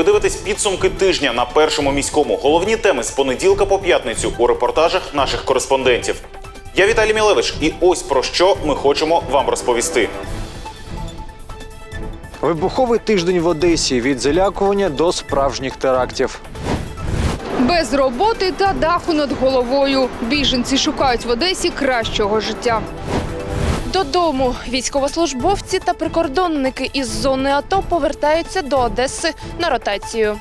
Ви дивитесь підсумки тижня на першому міському. Головні теми з понеділка по п'ятницю у репортажах наших кореспондентів. Я Віталій Мілевич, і ось про що ми хочемо вам розповісти. Вибуховий тиждень в Одесі від залякування до справжніх терактів. Без роботи та даху над головою біженці шукають в Одесі кращого життя. Додому військовослужбовці та прикордонники із зони АТО повертаються до Одеси на ротацію.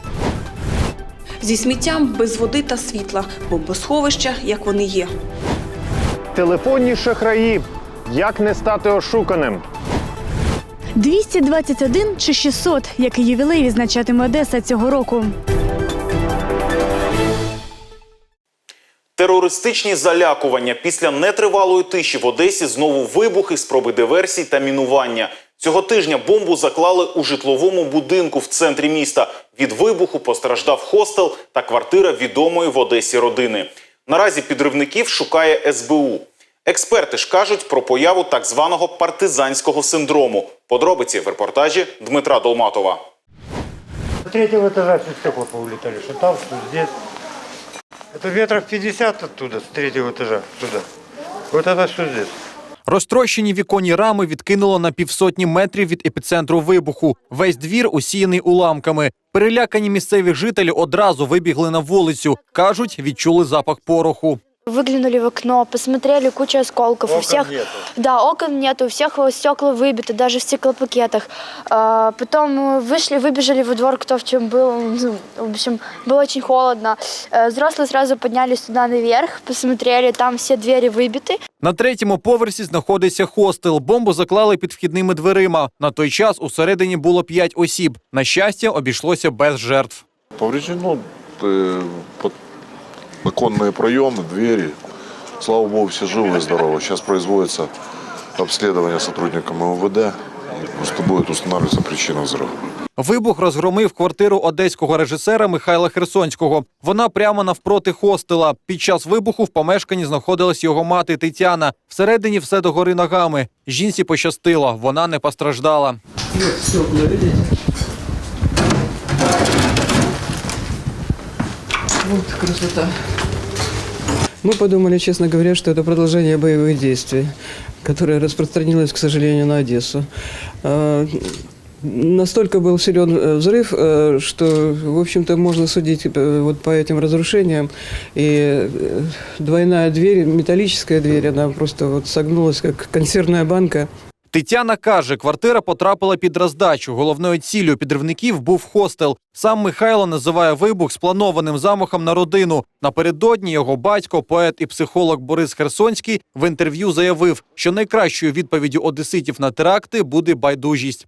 зі сміттям без води та світла, бомбосховища, як вони є. Телефонні шахраї. Як не стати ошуканим? 221 чи 600, який ювілей відзначатиме Одеса цього року. Терористичні залякування після нетривалої тиші в Одесі знову вибухи, спроби диверсій та мінування. Цього тижня бомбу заклали у житловому будинку в центрі міста. Від вибуху постраждав хостел та квартира відомої в Одесі родини. Наразі підривників шукає СБУ. Експерти ж кажуть про появу так званого партизанського синдрому. Подробиці в репортажі Дмитра Долматова. С третьего этажа все стекла поулетали, что там, что здесь. Это метров 50 оттуда, с третьего этажа, туда. Вот это что здесь. Розтрощені віконні рами відкинуло на півсотні метрів від епіцентру вибуху. Весь двір усіяний уламками. Перелякані місцеві жителі одразу вибігли на вулицю. кажуть, відчули запах пороху. Выглянули в окно, посмотрели, куча осколков. у всех, Да, окон нет, у всех стекла выбиты, даже в стеклопакетах. А, потом э, вышли, выбежали во двор, кто в чем был. Ну, В общем, было очень холодно. Э, Взрослые сразу поднялись туда наверх, посмотрели, там все двери выбиты. На третьому поверсі знаходиться хостел. Бомбу заклали під вхідними дверима. На той час усередині було п'ять осіб. На щастя, обійшлося без жертв. Повреждено э, под- оконные проемы, двери. Слава богу, все живы и здоровы. Сейчас производится обследование сотрудникам МВД. И просто будет устанавливаться причина взрыва. Вибух розгромив квартиру одеського режисера Михайла Херсонського. Вона прямо навпроти хостела. Під час вибуху в помешканні знаходилась його мати Тетяна. Всередині все догори ногами. Жінці пощастило, вона не постраждала. Вот красота. Мы подумали, честно говоря, что это продолжение боевых действий, которое распространилось, к сожалению, на Одессу. А, Настолько был силен э, взрыв, э, что, в общем-то, можно судить э, вот по этим разрушениям. И двойная дверь, металлическая дверь, она просто вот согнулась, как консервная банка. Тетяна каже, квартира потрапила під роздачу. Головною ціллю підривників був хостел. Сам Михайло називає вибух спланованим замахом на родину. Напередодні його батько, поет і психолог Борис Херсонський в інтерв'ю заявив, що найкращою відповіддю одеситів на теракти буде байдужість.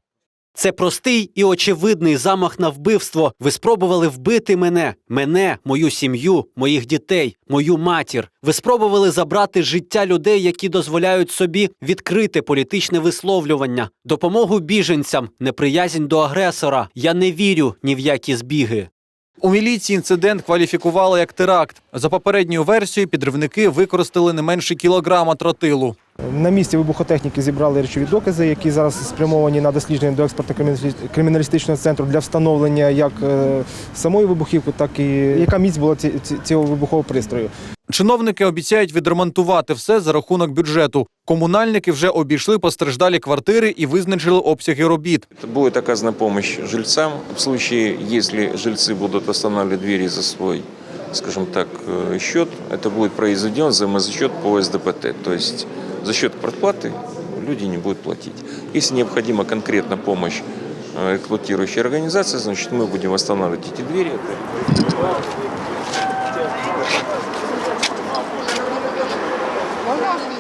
Це простий і очевидний замах на вбивство. Ви спробували вбити мене, мене, мою сім'ю, моїх дітей, мою матір. Ви спробували забрати життя людей, які дозволяють собі відкрити політичне висловлювання, допомогу біженцям, неприязнь до агресора. Я не вірю ні в які збіги. У міліції інцидент кваліфікували як теракт. За попередньою версією, підривники використали не менше кілограма тротилу. На місці вибухотехніки зібрали речові докази, які зараз спрямовані на дослідження до експертно-криміналістичного центру для встановлення як е, самої вибухівки, так і яка міць була ці- ці- цього вибухового пристрою. Чиновники обіцяють відремонтувати все за рахунок бюджету. Комунальники вже обійшли постраждалі квартири і визначили обсяги робіт. Будет оказана помощь жильцам в случае, если жильцы будут восстанавливать двери за свой, скажем так, э, счет. Это будет произведен взаимозачет по СДПТ. То есть за счет квартплаты люди не будут платить. Если необходима конкретно помощь э, эксплуатирующей организации, значит мы будем восстанавливать эти двери.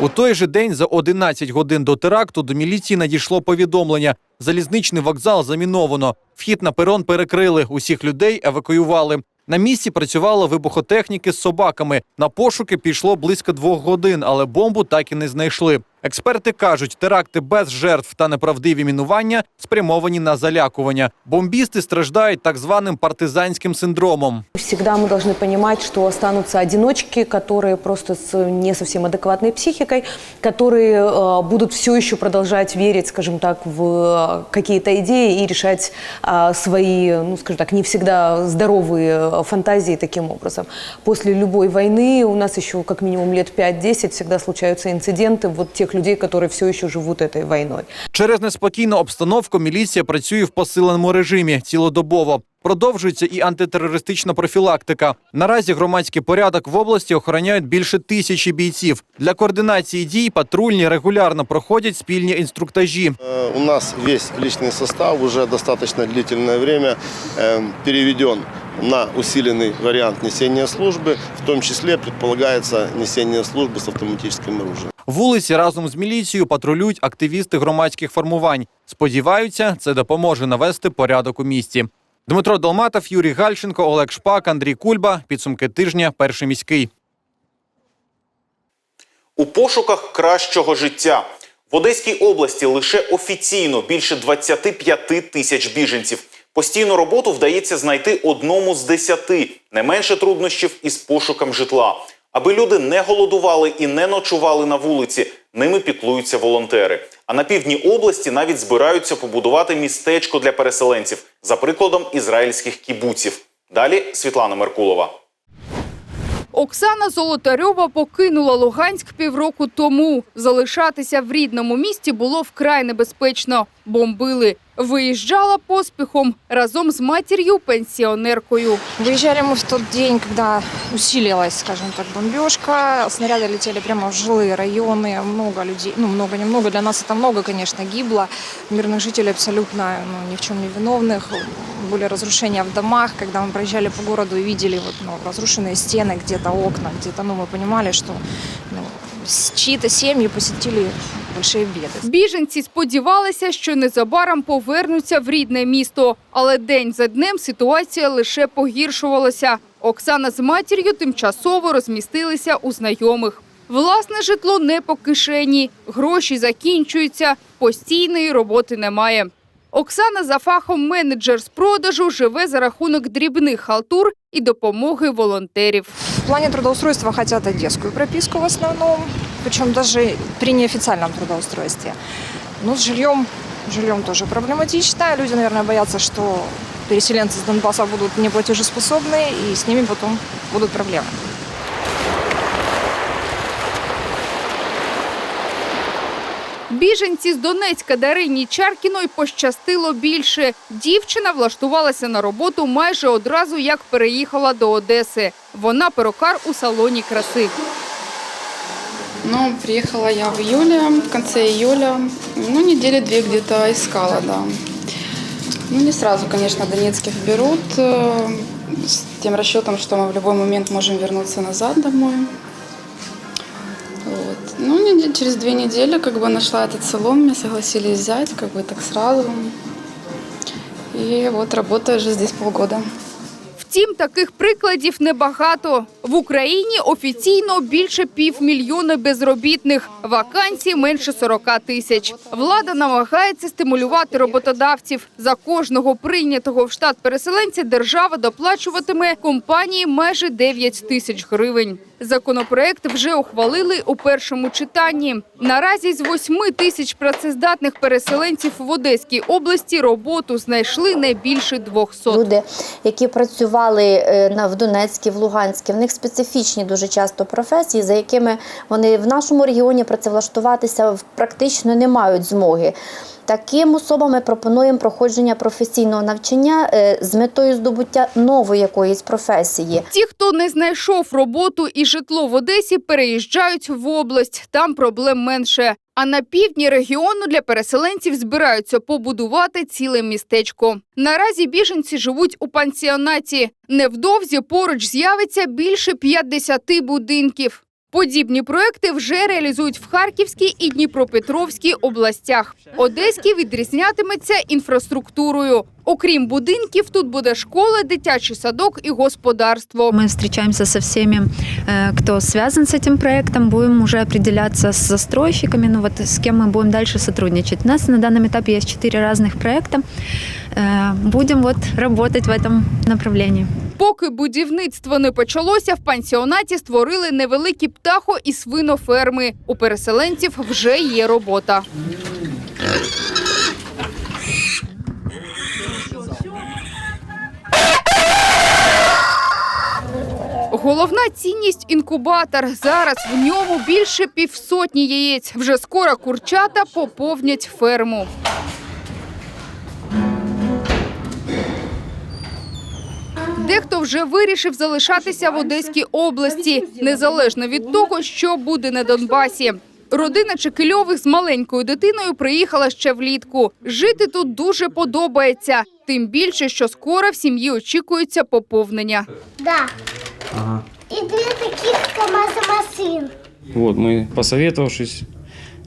У той же день за 11 годин до теракту до міліції надійшло повідомлення. Залізничний вокзал заміновано. Вхід на перон перекрили. Усіх людей евакуювали. На місці працювала вибухотехніки з собаками. На пошуки пішло близько двох годин, але бомбу так і не знайшли. Експерти кажуть, теракти без жертв та неправдиві мінування спрямовані на залякування. Бомбісти страждають так званим партизанським синдромом. Всегда мы должны понимать, что останутся одиночки, которые просто с не совсем адекватной психикой, которые э, будут все еще продолжать верить, скажем так, в э, какие-то идеи и решать э, свои, ну, скажем так, не всегда здоровые э, фантазии таким образом. После любой войны у нас еще как минимум лет 5-10 всегда случаются инциденты вот тех людей, которые все еще живут этой войной. Через неспокійну обстановку міліція працює в посиленому режимі цілодобово. Продовжується і антитерористична профілактика. Наразі громадський порядок в області охороняють більше тисячі бійців. Для координації дій патрульні регулярно проходять спільні інструктажі. Э, У нас весь личный состав уже достаточно длительное время э, переведен на усиленный вариант несения службы, в том числе предполагается несение службы с автоматическим оружием. Вулиці разом з міліцією патрулюють активісти громадських формувань. Сподіваються, це допоможе навести порядок у місті. Дмитро Долматов, Юрій Гальченко, Олег Шпак, Андрій Кульба. Підсумки тижня. Перший міський. У пошуках кращого життя в Одеській області лише офіційно більше 25 тисяч біженців. Постійну роботу вдається знайти одному з десяти, не менше труднощів із пошуком житла. Аби люди не голодували і не ночували на вулиці, ними піклуються волонтери. А на півдні області навіть збираються побудувати містечко для переселенців за прикладом ізраїльських кібуців. Далі Світлана Меркулова. Оксана Золотарьова покинула Луганськ півроку тому. Залишатися в рідному місті було вкрай небезпечно Бомбили. Виїжджала поспіхом разом з матір'ю пенсіонеркою. Выезжали мы в тот день, когда усилилась, скажем так, бомбежка. Снаряды летели прямо в жилые районы. Много людей, ну много, немного, для нас это много, конечно, гибло. Мирных жителей абсолютно ну, ни в чем не виновных. Были разрушения в домах, когда мы проезжали по городу и видели вот, ну, разрушенные стены, где-то окна, где-то, ну, мы понимали, что ну, с- чьи-то семьи посетили большие беды. Біженці сподівалися, що незабаром повернуться в рідне місто, але день за днем ситуація лише погіршувалася. Оксана з матір'ю тимчасово розмістилися у знайомих. Власне житло не по кишені, гроші закінчуються, постійної роботи немає. Оксана за фахом менеджер з продажу живе за рахунок дрібних халтур і допомоги волонтерів. В плане трудоустройства хотят одесскую прописку в основном, причем даже при неофициальном трудоустройстве. Ну, с жильем, жильем тоже проблематично. Люди, наверное, боятся, что переселенцы с Донбасса будут неплатежеспособны, и с ними потом будут проблемы. Біженці з Донецька Дарині Чаркіної пощастило більше. Дівчина влаштувалася на роботу майже одразу, як переїхала до Одеси. Вона перукар у салоні краси. Ну, приехала я в июле, в конце июля. Ну, недели две где-то искала, да. Ну, не сразу, конечно, Донецких берут. э, С тем расчетом, что мы в любой момент можем вернуться назад домой. Вот. Ну, через две недели как бы нашла этот салон, меня согласились взять, как бы так сразу. И вот работаю уже здесь полгода. Втім, таких прикладів небагато. В Україні офіційно більше півмільйона безробітних. Вакансій менше 40 тисяч. Влада намагається стимулювати роботодавців. За кожного прийнятого в штат переселенця держава доплачуватиме компанії майже 9 тисяч гривень. Законопроект вже ухвалили у першому читанні. Наразі з 8 тисяч працездатних переселенців в Одеській області роботу знайшли не більше 200. Люди, які працювали е, в Донецькій, в Луганській, в них специфічні дуже часто професії, за якими вони в нашому регіоні працевлаштуватися практично не мають змоги. Таким особам ми пропонуємо проходження професійного навчання е, з метою здобуття нової якоїсь професії. Ті, хто не знайшов роботу і житло в Одесі, переїжджають в область. Там проблем менше. А на півдні регіону для переселенців збираються побудувати ціле містечко. Наразі біженці живуть у пансіонаті. Невдовзі поруч з'явиться більше 50 будинків. Подібні проекти вже реалізують в Харківській і Дніпропетровській областях. Одеський відрізнятиметься інфраструктурою. Окрім будинків, тут буде школа, дитячий садок і господарство. Мы встречаемся со всеми, э, кто связан с этим проектом, будем уже определяться с застройщиками, ну вот с кем мы будем дальше сотрудничать. У нас на данном этапе есть четыре разных проекта. Э, Будем вот работать в этом направлении. Поки будівництво не почалося, в пансіонаті створили невеликі птахо і свиноферми. У переселенців вже є робота. Головна цінність інкубатор. Зараз в ньому більше півсотні яєць. Вже скоро курчата поповнять ферму. Дехто вже вирішив залишатися в Одеській області, незалежно від того, що буде на Донбасі. Родина Чекильових з маленькою дитиною приїхала ще влітку. Жити тут дуже подобається. Тим більше, що скоро в сім'ї очікується поповнення. Да. И две таких КамАЗа-машин. Вот, мы, посоветовавшись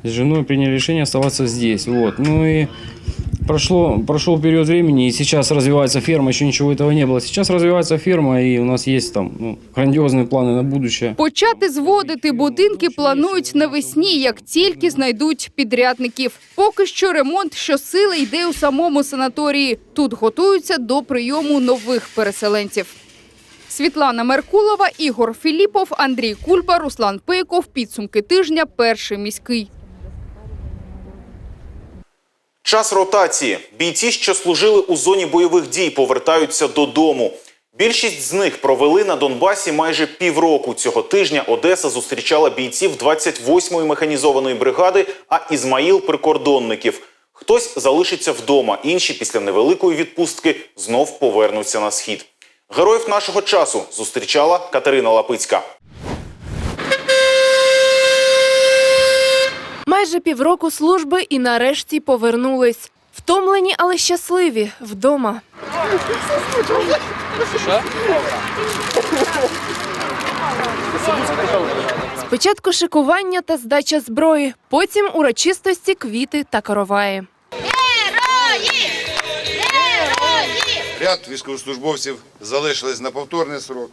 с женой, приняли решение оставаться здесь. Вот. Ну и прошло, прошел период времени, и сейчас развивается ферма, еще ничего этого не было. Сейчас развивается ферма, и у нас есть там ну, грандиозные планы на будущее. Почати зводити будинки планують навесні, як тільки знайдуть підрядників. Поки що ремонт щосили йде у самому санаторії. Тут готуються до прийому нових переселенців. Світлана Меркулова, Ігор Філіпов, Андрій Кульба, Руслан Пейков. Підсумки тижня. Перший міський. Час ротації. Бійці, що служили у зоні бойових дій, повертаються додому. Більшість з них провели на Донбасі майже півроку. Цього тижня Одеса зустрічала бійців 28-ї механізованої бригади, а Ізмаїл прикордонників. Хтось залишиться вдома, інші після невеликої відпустки знов повернуться на схід. Героїв нашого часу зустрічала Катерина Лапицька. Майже півроку служби і нарешті повернулись. Втомлені, але щасливі вдома. Спочатку шикування та здача зброї, потім урочистості, квіти та короваї. Ряд військовослужбовців залишились на повторний срок.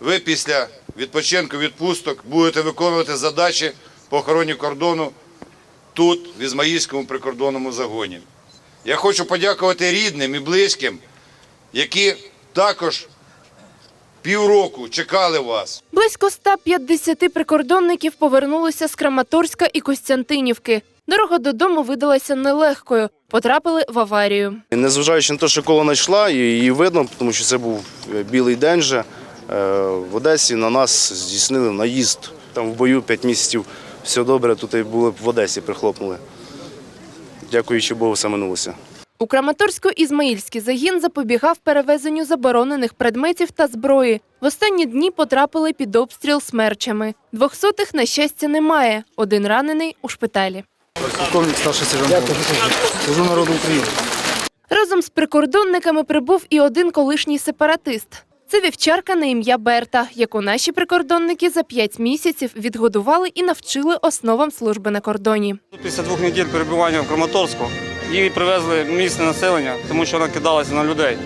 Ви після відпочинку відпусток будете виконувати задачі по охороні кордону тут, в Ізмаїльському прикордонному загоні. Я хочу подякувати рідним і близьким, які також півроку чекали вас. Близько 150 прикордонників повернулися з Краматорська і Костянтинівки. Дорога додому видалася нелегкою. Потрапили в аварію. Незважаючи на те, що колона йшла, її видно, тому що це був е, білий день же. е, В Одесі на нас здійснили наїзд. Там в бою 5 місяців все добре, тут і були б в Одесі прихлопнули. Дякуючи Богу, все минулося. У Краматорсько-Ізмаїльський загін запобігав перевезенню заборонених предметів та зброї. В останні дні потрапили під обстріл смерчами. Двохсотих, на щастя, немає. Один ранений у шпиталі. Полковник старший сержант. Служу народу України. Разом з прикордонниками прибув і один колишній сепаратист. Це вівчарка на ім'я Берта, яку наші прикордонники за п'ять місяців відгодували і навчили основам служби на кордоні. Після двох неділь перебування в Краматорську її привезли місце населення, тому що вона кидалася на людей.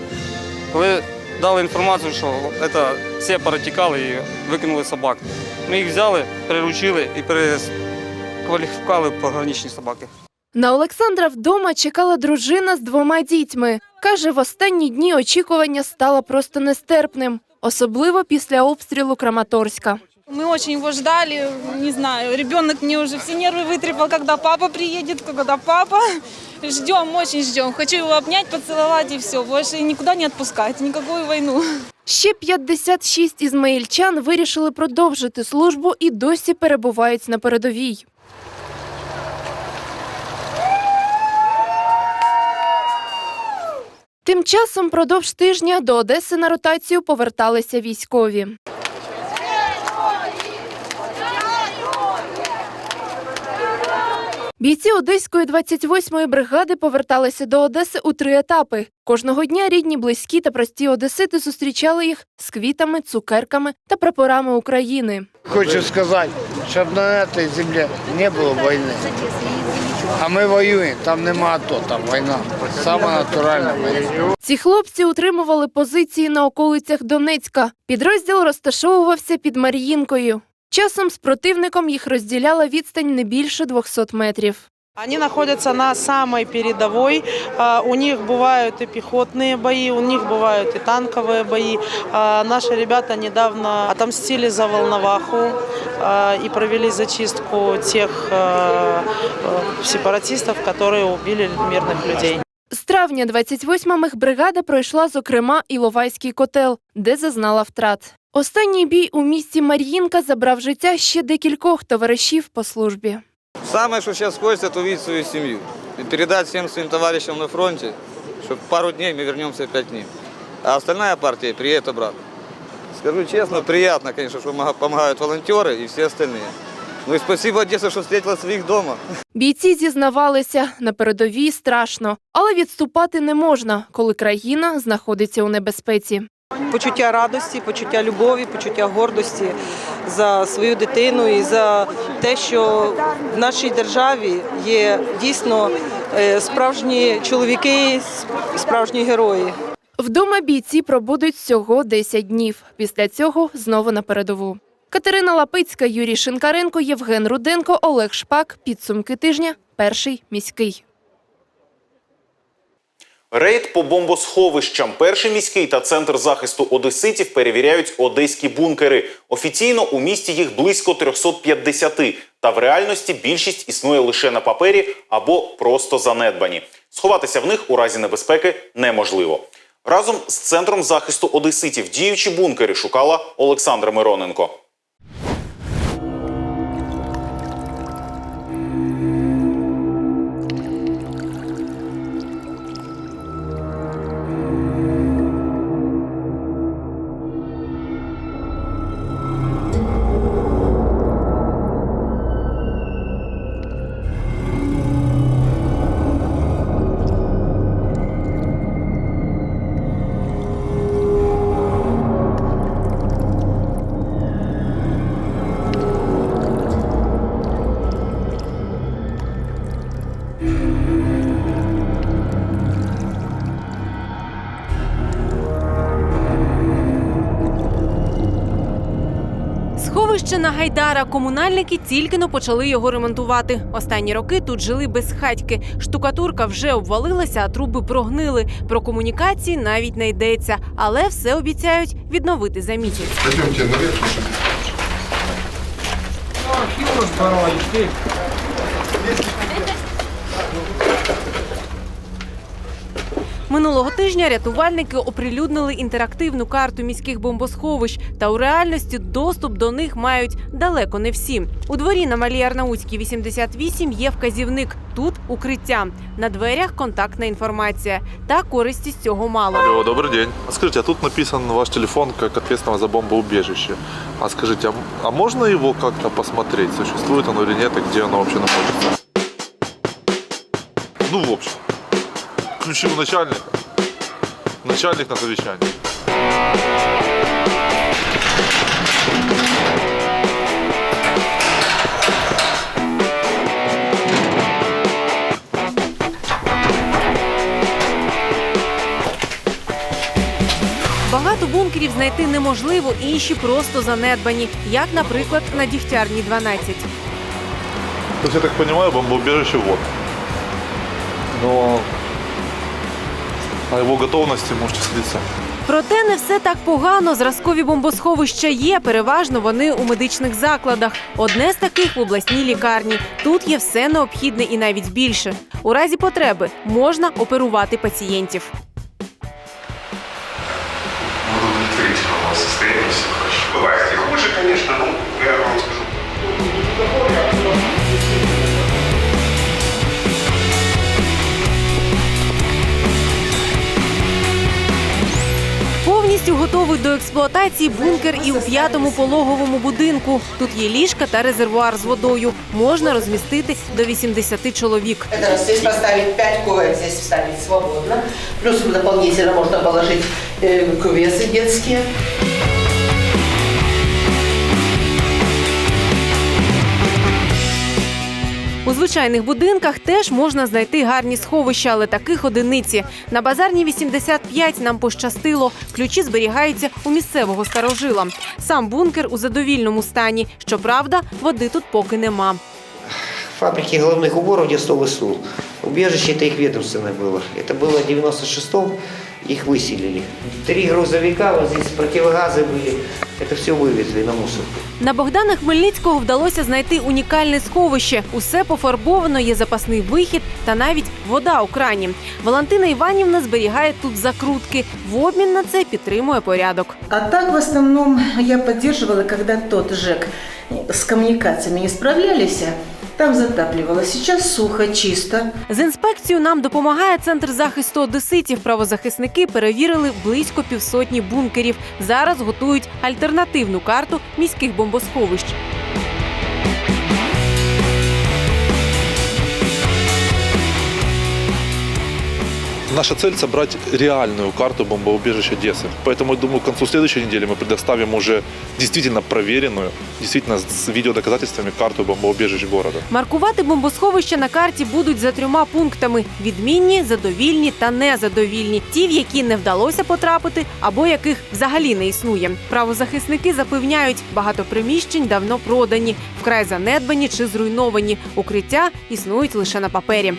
Коли дали інформацію, що це всі перетікали і викинули собак. Ми їх взяли, приручили і перекваліфікували в пограничні собаки. На Олександра вдома чекала дружина з двома дітьми. Каже, в останні дні очікування стало просто нестерпним, особливо після обстрілу Краматорська. Мы очень его ждали, не знаю, ребенок мне уже все нервы вытрепал, когда папа приедет, когда папа. Ждем, очень ждем. Хочу его обнять, поцеловать и все. Больше никуда не отпускать, никакую войну. Ще 56 ізмаїльчан вирішили продовжити службу і досі перебувають на передовій. Тим часом продовж тижня до Одеси на ротацію поверталися військові. Бійці Одеської 28-ї бригади поверталися до Одеси у три етапи. Кожного дня рідні, близькі та прості одесити зустрічали їх з квітами, цукерками та прапорами України. Хочу сказать, чтобы на этой земле не было войны. А ми воюємо, там нема АТО, там війна. Саме натуральна война. Ці хлопці утримували позиції на околицях Донецька. Підрозділ розташовувався під Мар'їнкою. Часом з противником їх розділяла відстань не більше 200 метрів. Они находятся на самой передовой. А, У них бывают и пехотные бои, у них бывают и танковые бои. А, Наши ребята недавно отомстили за Волноваху а, и провели зачистку тех а, а, сепаратистов, которые убили мирных людей. З травня 28-х бригада пройшла, зокрема, Іловайський котел, де зазнала втрат. Останній бій у місті Мар'їнка забрав життя ще декількох товаришів по службі. Самое, что сейчас хочется, это увидеть свою семью. И передать всем своим товарищам на фронте, что пару дней мы вернемся опять к ним. А остальная партия приедет обратно. Скажу честно, приятно, конечно, что помога- помогают волонтеры и все остальные. Ну и спасибо Одесса, что встретила своих дома. Бійці зізнавалися, на передовій страшно, але відступати не можна, коли країна знаходиться у небезпеці. Почуття радості, почуття любові, почуття гордості за свою дитину і за те, що в нашій державі є дійсно е, справжні чоловіки, справжні герої. Вдома бійці пробудуть всього 10 днів. Після цього знову на передову. Катерина Лапицька, Юрій Шинкаренко, Євген Руденко, Олег Шпак. Підсумки тижня. Перший міський. Рейд по бомбосховищам. Перший міський та центр захисту одеситів перевіряють одеські бункери. Офіційно у місті їх близько 350, та в реальності більшість існує лише на папері або просто занедбані. Сховатися в них у разі небезпеки неможливо. Разом з центром захисту одеситів діючі бункери шукала Олександра Мироненко. Сховище на Гайдара. Комунальники тільки но почали його ремонтувати. Останні роки тут жили безхатьки. Штукатурка вже обвалилася, а труби прогнили. Про комунікації навіть не йдеться, але все обіцяють відновити за місяць. Пойдемте наверх. Минулого тижня рятувальники оприлюднили інтерактивну карту міських бомбосховищ, та у реальності доступ до них мають далеко не всі. У дворі на Малій Арнаутській 88 є вказівник. Тут укриття. На дверях контактна інформація. Та користі з цього мало. Алло, добрый день. А скажите, а тут написан ваш телефон как ответственного за бомбоубежище. А скажите, а, м- а можно его как-то посмотреть, существует оно или нет, и где оно вообще находится? Ну, в общем, ключи у начальника. Начальник на совещании. Багато бункерів знайти неможливо, інші просто занедбані, як, наприклад, на Дігтярній 12. То есть, я так понимаю, бомбоубежище вот. Но о его готовности можете следить. Проте не все так погано. Зразкові бомбосховища є. Переважно вони у медичних закладах. Одне з таких в обласній лікарні. Тут є все необхідне і навіть більше. У разі потреби можна оперувати пацієнтів. удовлетворительного состояния все хорошо. Бывает и хуже, конечно, Повністю готовий до експлуатації бункер і у п'ятому пологовому будинку. Тут є ліжка та резервуар з водою. Можна розмістити до 80 чоловік. Это здесь поставить 5 коек, здесь вставить свободно. Плюс дополнительно можно положить э, кувесы У звичайних будинках теж можна знайти гарні сховища, але таких одиниці. На базарні 85 нам пощастило. Ключі зберігаються у місцевого старожила. Сам бункер у задовільному стані. Щоправда, води тут поки нема. фабрики головных уборов Дестов и Сул. Убежище это их ведомственное было. Это было в 96-м, их выселили. Три грузовика, вот здесь противогазы были. Это все вывезли на мусор. На Богдана Хмельницького вдалося знайти унікальне сховище. Усе пофарбовано, є запасний вихід та навіть вода у крані. Валентина Іванівна зберігає тут закрутки. В обмін на це підтримує порядок. А так в основном я поддерживала, когда тот ЖЭК с коммуникациями не справлялись, там затаплювало. Сейчас сухо, чисто. З інспекцією нам допомагає центр захисту одеситів. Правозахисники перевірили близько півсотні бункерів. Зараз готують альтернативну карту міських бомбосховищ. Наша цель собрать реальную карту бомбоубежища Одессы. Поэтому, думаю, к концу следующей недели мы предоставим уже действительно проверенную, действительно с видеодоказательствами карту бомбоубежищ города. Маркувати бомбосховища на карті будуть за трьома пунктами: відмінні, задовільні та незадовільні. Ті, в які не вдалося потрапити, або яких взагалі не існує. Правозахисники запевняють, багато приміщень давно продані, вкрай занедбані чи зруйновані. Укриття існують лише на папері.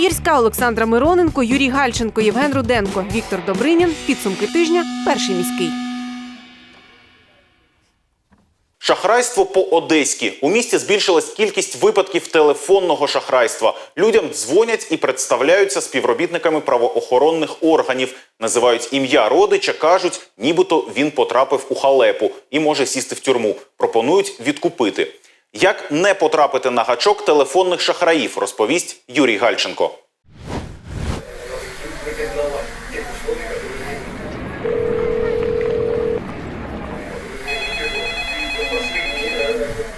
Єрська, Олександра Мироненко, Юрій Гальченко, Євген Руденко, Віктор Добринін. Підсумки тижня. Перший міський. Шахрайство по-одеськи. У місті збільшилась кількість випадків телефонного шахрайства. Людям дзвонять і представляються співробітниками правоохоронних органів. Називають ім'я родича, кажуть, нібито він потрапив у халепу і може сісти в тюрму. Пропонують відкупити. Як не потрапити на гачок телефонних шахраїв, розповість Юрій Гальченко.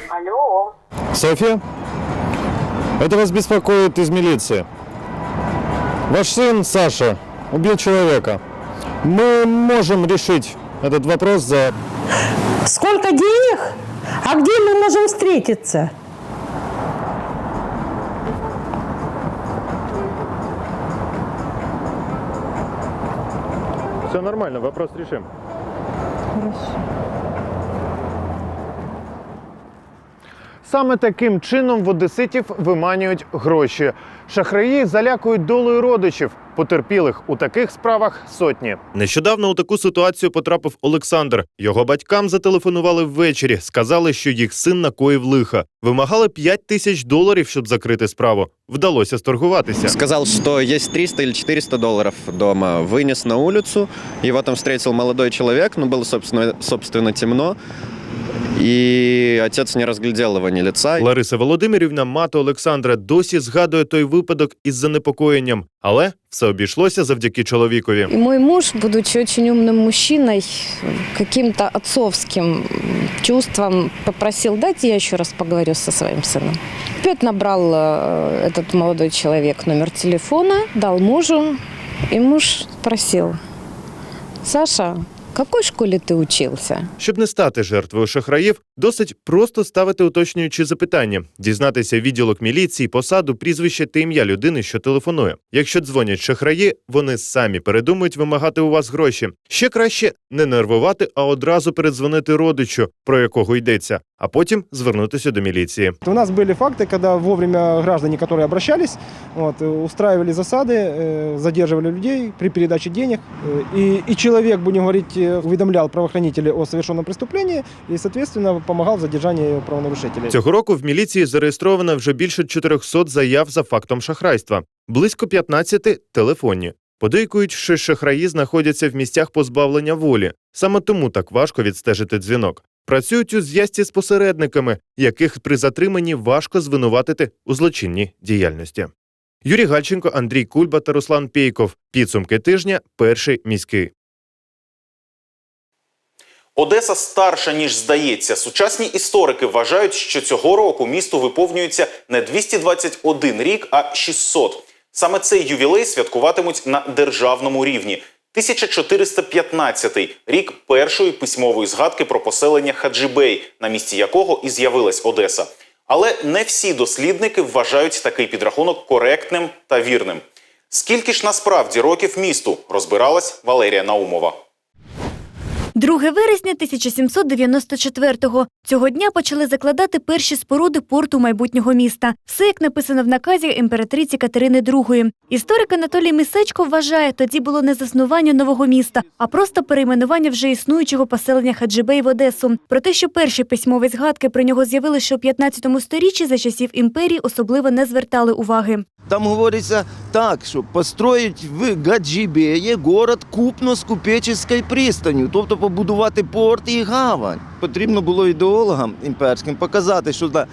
Алло. Софья? Это вас беспокоит из милиции. Ваш сын Саша убил человека. Мы можем решить этот вопрос за... Сколько денег? А где мы можем встретиться? Все нормально, вопрос решим. Саме таким чином в одеситів виманюють гроші. Шахраї залякують долею родичів. Потерпілих у таких справах сотні. Нещодавно у таку ситуацію потрапив Олександр. Його батькам зателефонували ввечері, сказали, що їх син накоїв лиха. Вимагали 5 тисяч доларів, щоб закрити справу. Вдалося сторгуватися. Сказал, что есть 300 или 400 долларов дома. Вынес на улицу. Его там встретил молодой человек, но было, собственно, собственно темно. И отец не разглядел его ни лица. Лариса Володимирівна, мати Олександра, досі згадує той випадок із занепокоєнням, але все обійшлося завдяки чоловікові. И мой муж, будучи очень умным мужчиной, каким-то отцовским чувством попросил, дайте я еще раз поговорю со своим сыном. Опять набрал э, этот молодой человек номер телефона, дал мужу, и муж спросил, Саша, в какой школе ты учился? Щоб не стати жертвою шахраїв, досить просто ставити уточнюючі запитання, дізнатися відділок міліції, посаду, прізвище та ім'я людини, що телефонує. Якщо дзвонять шахраї, вони самі передумають вимагати у вас гроші. Ще краще не нервувати, а одразу передзвонити родичу, про якого йдеться, а потім звернутися до міліції. У нас были факты, когда вовремя граждане, которые обращались, вот, э, устраивали засады, э, задерживали людей при передаче денег. э, И, и человек, будем говорить, э, уведомлял правоохранителей о совершенном преступлении и, соответственно, помогал в задержании правонарушителей. Цього року в міліції зареєстровано вже більше 400 заяв за фактом шахрайства, близько 15 – телефонні. Подейкують, що шахраї знаходяться в місцях позбавлення волі. Саме тому так важко відстежити дзвінок. працюють у зв'язці з посередниками, яких при затриманні важко звинуватити у злочинній діяльності. Юрій Гальченко, Андрій Кульба та Руслан Пєйков. Підсумки тижня. Перший міський. Одеса старша, ніж здається. Сучасні історики вважають, що цього року місту виповнюється не 221 рік, а 600. Саме цей ювілей святкуватимуть на державному рівні. 1415 рік першої письмової згадки про поселення Хаджибей, на місці якого і з'явилась Одеса. Але не всі дослідники вважають такий підрахунок коректним та вірним. Скільки ж насправді років місту розбиралась Валерія Наумова. 2 вересня 1794-го. Цього дня почали закладати перші споруди порту майбутнього міста. Все як написано в наказі імператриці Катерини II. Історик Анатолій Мисечко вважає, тоді було не заснування нового міста, а просто перейменування вже існуючого поселення Хаджибей в Одесу. Про те, що перші письмові згадки про нього з'явилися у 15 сторіччі за часів імперії, особливо не звертали уваги. Там говорится так, що построїть в Гаджібеї город купно з купечеською пристаню, тобто побудувати порт і гавань. Потрібно було ідеологам імперським показати, що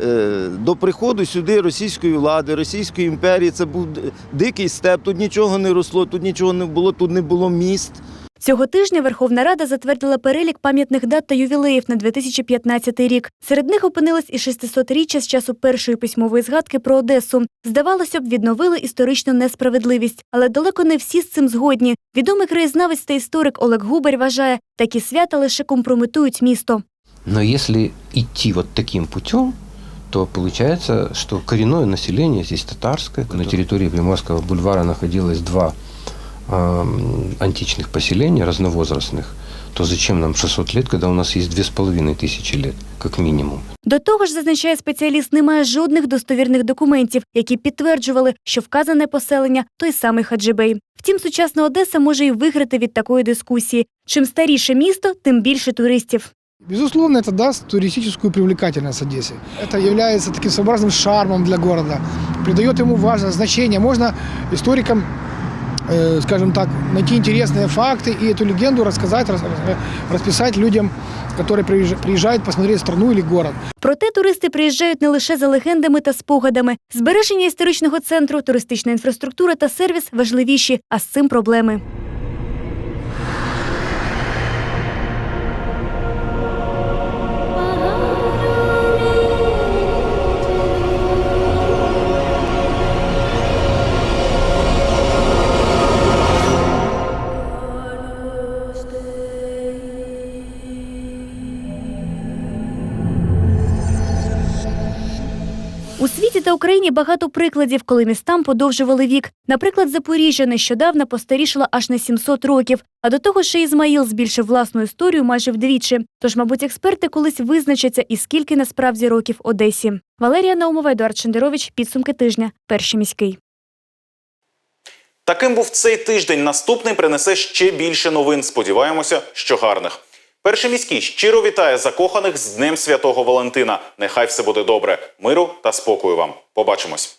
е, до приходу сюди російської влади, Російської імперії це був дикий степ, тут нічого не росло, тут нічого не було, тут не було міст. Цього тижня Верховна Рада затвердила перелік пам'ятних дат та ювілеїв на 2015 рік. Серед них опинилось і 600-річчя з часу першої письмової згадки про Одесу. Здавалося б, відновили історичну несправедливість, але далеко не всі з цим згодні. Відомий краєзнавець та історик Олег Губарь вважає, такі свята лише компрометують місто. Но если идти вот таким путем, то получается, что коренное население здесь татарское. На территории Приморского бульвара находилось два античных поселения разновозрастных. То зачем нам 600 лет, когда у нас есть 2500 лет, как минимум? До того ж, зазначає спеціаліст, немає жодних достовірних документів, які підтверджували, що вказане поселення той самий Хаджибей. Втім, сучасна Одеса може й виграти від такої дискусії. Чим старіше місто, тим більше туристів. Безусловно, это даст туристическую привлекательность Одессе. Это является таким своеобразным шармом для города, придает ему важное значение. Можно историкам, э, скажем так, найти интересные факты и эту легенду рассказать, рас- расписать людям, которые приезж- приезжают посмотреть страну или город. Проте туристи приїжджають не лише за легендами та спогадами. Збереження історичного центру, туристична інфраструктура та сервіс важливіші, а з цим проблеми. У світі та Україні багато прикладів, коли містам подовжували вік. Наприклад, Запоріжжя нещодавно постарішало аж на 700 років, а до того ще Ізмаїл збільшив власну історію майже вдвічі. Тож, мабуть, експерти колись визначаться, і скільки насправді років Одесі. Валерія Наумова, Едуард Шендерович. Підсумки тижня. Перший міський. Таким був цей тиждень. Наступний принесе ще більше новин. Сподіваємося, що гарних. Перший міський щиро вітає закоханих з Днем Святого Валентина. Нехай все буде добре, миру та спокою вам. Побачимось.